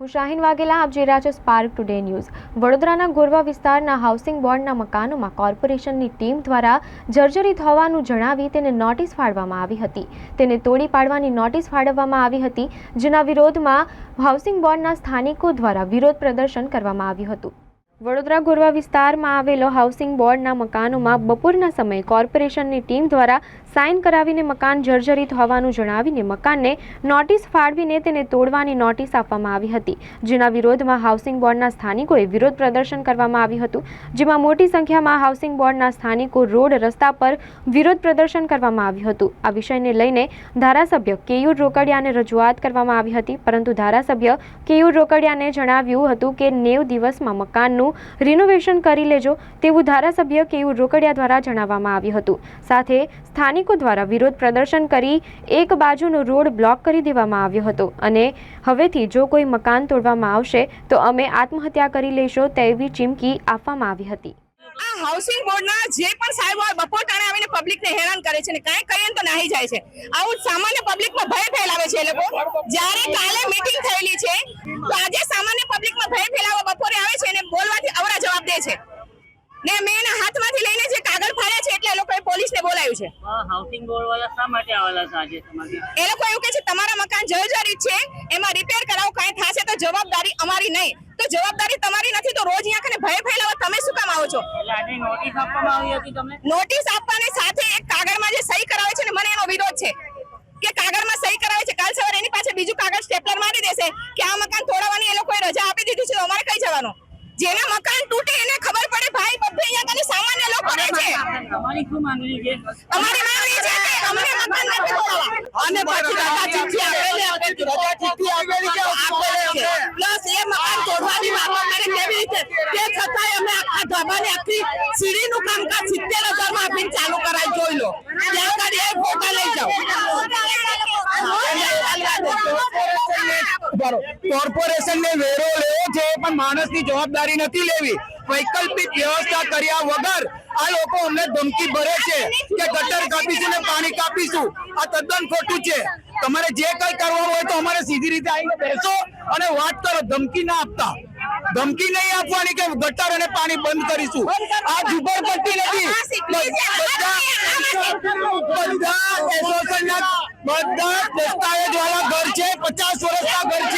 હું શાહીન વાઘેલા, આપ જોઈ રહ્યા છો સ્પાર્ક ટુડે ન્યૂઝ વડોદરાના ગોરવા વિસ્તારના હાઉસિંગ બોર્ડના મકાનોમાં કોર્પોરેશનની ટીમ દ્વારા જર્જરિત હોવાનું જણાવી તેને નોટિસ ફાળવામાં આવી હતી. તેને તોડી પાડવાની નોટિસ ફાળવવામાં આવી હતી, જેના વિરોધમાં હાઉસિંગ બોર્ડના સ્થાનિકો દ્વારા વિરોધ પ્રદર્શન કરવામાં આવ્યું હતું. વડોદરા ગોરવા વિસ્તારમાં આવેલો હાઉસિંગ બોર્ડના મકાનોમાં બપોરના સમયે કોર્પોરેશનની ટીમ દ્વારા સાઇન કરાવીને મકાન જર્જરિત હોવાનું જણાવીને મકાનને નોટિસ ફાળવીને તેને તોડવાની નોટિસ આપવામાં આવી હતી, જેના વિરોધમાં હાઉસિંગ બોર્ડના સ્થાનિકોએ વિરોધ પ્રદર્શન કરવામાં આવ્યું હતું, જેમાં મોટી સંખ્યામાં હાઉસિંગ બોર્ડના સ્થાનિકો રોડ રસ્તા પર વિરોધ પ્રદર્શન કરવામાં આવ્યું હતું. આ વિષયને લઈને ધારાસભ્ય કેયુર રોકડિયાને રજૂઆત કરવામાં આવી હતી, પરંતુ ધારાસભ્ય કેયુર રોકડિયાને જણાવ્યું હતું કે નેવ દિવસમાં મકાનનું રિનોવેશન કરી લેજો તેવું ધારાસભ્ય કેયુર રોકડિયા દ્વારા જણાવવામાં આવ્યું હતું. સાથે સ્થાનિકો દ્વારા વિરોધ પ્રદર્શન કરી એક બાજુનો રોડ બ્લોક કરી દેવામાં આવ્યો હતો. અને હવેથી જો કોઈ મકાન તોડવામાં આવશે, તો અમે આત્મહત્યા કરી લેશો તેવી ચીમકી આપવામાં આવી હતી. આ હાઉસિંગ બોર્ડના જે પણ સાહેબ હોય બપોર ટાણે આવીને પબ્લિકને હેરાન કરે છે ને કાંઈ કહીએ તો નાહી જાય છે. આવું સામાન્ય પબ્લિકમાં ભય ફેલાવે છે એ લોકો. જ્યારે કાલે મીટિંગ થયેલી છે, તો આજે સામાન્ય પબ્લિકમાં ભય ફેલાવવા બપોરે આવે છે અને બોલવાથી અવરા જવાબ દે છે ને મેં એના હાથમાંથી લઈને જે કાગળ ફાડ્યા છે એટલે એ લોકોએ બોલાવ્યું છે? હાઉસિંગ બોર્ડ વાળા શા માટે આવેલા છે આજે તમારે? એ લોકો એવું કહે છે તમારા મકાન જર્જરિત છે એમાં રિપેર કરાવો કાંઈ થશે તો જવાબદારી અમારી નહીં. તો જવાબદારી તમારી નથી તો રોજ અહીંયા કને ભય ફેલાવો તમે શું કામ આવો છો? એટલે નોટિસ આપવામાં આવી હતી તમને? નોટિસ આપવાની સાથે એક કાગળમાં જે સહી કરાવે છે ને મને એનો વિરોધ છે. કે કાગળમાં સહી કરાવે છે કાલ સવારે એની પાછળ બીજું કાગળ સ્ટેપલર મારી દેશે કે આ મકાન તોડવાની એ લોકોએ રજા આપી દીધી છે તો અમારે કઈ જવાનું? જેના મકાન તૂટે એને કને સામાન્ય લોકો રહે છે. તમારી શું માંગણી છે? અમારી માંગણી છે કે અમને મતદાન નથી તોડવા અને પછી રજા ચિઠ્ઠી આપેલી આપેલી રજા ચિઠ્ઠી આપેલી કે આપેલી છે. પ્લસ એ મકાન તોડવાની વાતો કરે કેવી રીતે? તે છતાંય અમે આખા ધાબાને આખી સીડીનું કામકાજ સિત્તેર હજારમાં આપીને ચાલુ કરાય જોઈ લો. ત્યાં આગળ એ ફોટા લઈ જાઓ. કોર્પોરેશન ને વેરો લેવો છે પણ માણસની જવાબદારી નથી લેવી. વૈકલ્પિક વ્યવસ્થા કર્યા વગર આ લોકો અમને ધમકી ભરે છે કે ગટર કાપીશું ને પાણી કાપીશું. આ તદ્દન ખોટું છે. તમારે જે કઈ કરવાનું હોય તો અમારે સીધી રીતે આવીને બેસો અને વાત કરો. ધમકી ના આપતા. ધમકી નહીં આપવાની કે ગટર અને પાણી બંધ કરીશું. આ ઝુંપડપટ્ટી નથી. બધા બધા એસોસિએશનના બધા દસ્તાવેજ વાળા ઘર છે. પચાસ વર્ષના ઘર છું.